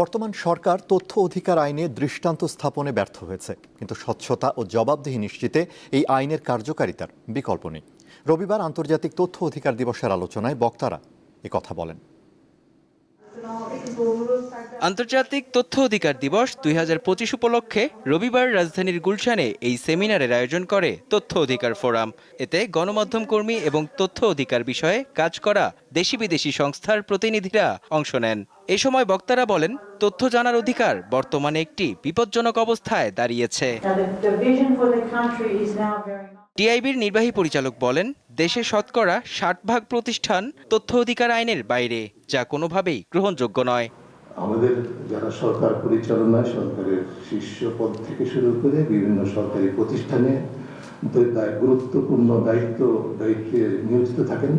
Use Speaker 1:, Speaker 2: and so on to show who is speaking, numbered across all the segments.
Speaker 1: বর্তমান সরকার তথ্য অধিকার আইনে দৃষ্টান্ত স্থাপনে ব্যর্থ হয়েছে, কিন্তু স্বচ্ছতা ও জবাবদিহি নিশ্চিতে এই আইনের কার্যকারিতার বিকল্প নেই। রবিবার আন্তর্জাতিক তথ্য অধিকার দিবসের আলোচনায় বক্তারা কথা বলেন।
Speaker 2: আন্তর্জাতিক তথ্য অধিকার দিবস দুই হাজার পঁচিশ উপলক্ষে রবিবার রাজধানীর গুলশানে এই সেমিনারের আয়োজন করে তথ্য অধিকার ফোরাম। এতে গণমাধ্যম কর্মী এবং তথ্য অধিকার বিষয়ে কাজ করা দেশি বিদেশি সংস্থার প্রতিনিধিরা অংশ নেন। এ সময় বক্তারা বলেন, তথ্য জানার অধিকার বর্তমানে একটি বিপজ্জনক অবস্থায় দাঁড়িয়েছে। টিআইবির নির্বাহী পরিচালক বলেন, দেশে শতকরা ষাট ভাগ প্রতিষ্ঠান তথ্য অধিকার আইনের বাইরে, যা কোনোভাবেই গ্রহণযোগ্য নয়।
Speaker 3: আমাদের যারা সরকার পরিচালনায়, সরকারের শীর্ষ পদ থেকে শুরু করে বিভিন্ন সরকারি প্রতিষ্ঠানে গুরুত্বপূর্ণ দায়িত্ব, দায়িত্বে নিয়োজিত থাকেন,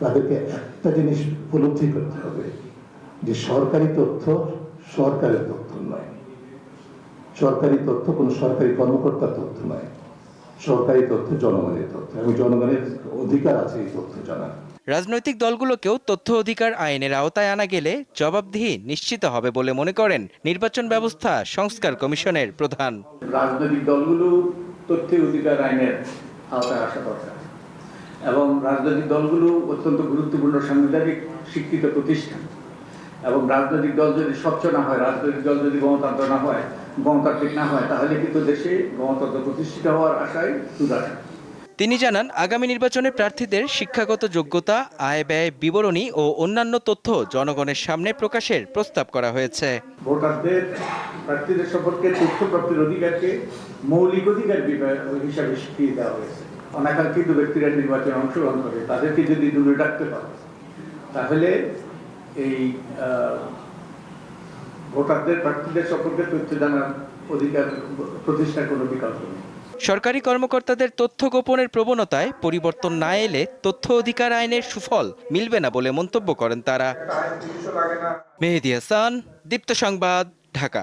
Speaker 3: তাদেরকে একটা জিনিস উপলব্ধি করতে হবে, যে সরকারি তথ্য সরকারের তথ্য নয়। সরকারি তথ্য কোনো সরকারি কর্মকর্তার তথ্য নয়। সরকারি তথ্য জনগণের তথ্য এবং জনগণের অধিকার আছে এই তথ্য জানার।
Speaker 2: রাজনৈতিক দলগুলোকেও তথ্য অধিকার আইনের আওতায় আনা গেলে জবাবদিহি নিশ্চিত হবে বলে মনে করেন নির্বাচন ব্যবস্থা সংস্কার কমিশনের প্রধান।
Speaker 4: রাজনৈতিক দলগুলো তথ্য অধিকার আইনের আওতায় আসা দরকার। এবং রাজনৈতিক দলগুলো অত্যন্ত গুরুত্বপূর্ণ সাংবিধানিক স্বীকৃত প্রতিষ্ঠান। এবং রাজনৈতিক দল যদি স্বচ্ছ না হয় রাজনৈতিক দল যদি গণতন্ত্র না হয় গণতান্ত্রিক না হয় তাহলে কিন্তু দেশে গণতন্ত্র প্রতিষ্ঠিত হওয়ার আশায় সুদাসা
Speaker 2: তিনি জানান আগামী নির্বাচনে প্রার্থীদের শিক্ষাগত যোগ্যতা আয় ব্যয় বিবরণী ও অন্যান্য তথ্য জনগণের সামনে প্রকাশের প্রস্তাব করা হয়েছে।
Speaker 4: ভোটারদের প্রার্থীদের সম্পর্কে তথ্য প্রাপ্তির অধিকারকে মৌলিক অধিকার হিসাবে স্বীকৃতি দেওয়া হয়েছে। অনাকাঙ্ক্ষিত ব্যক্তিরা নির্বাচনে অংশগ্রহণ করে তাদেরকে যদি দূরে রাখতে পারে তাহলে এই ভোটারদের প্রার্থীদের সম্পর্কে তথ্য জানার অধিকার প্রতিষ্ঠার কোনো বিকল্প নেই।
Speaker 2: সরকারি কর্মকর্তাদের তথ্য গোপনের প্রবণতায় পরিবর্তন না এলে তথ্য অধিকার আইনের সুফল মিলবে না বলে মন্তব্য করেন তারা। মেহেদি হাসান দীপ্ত সংবাদ ঢাকা।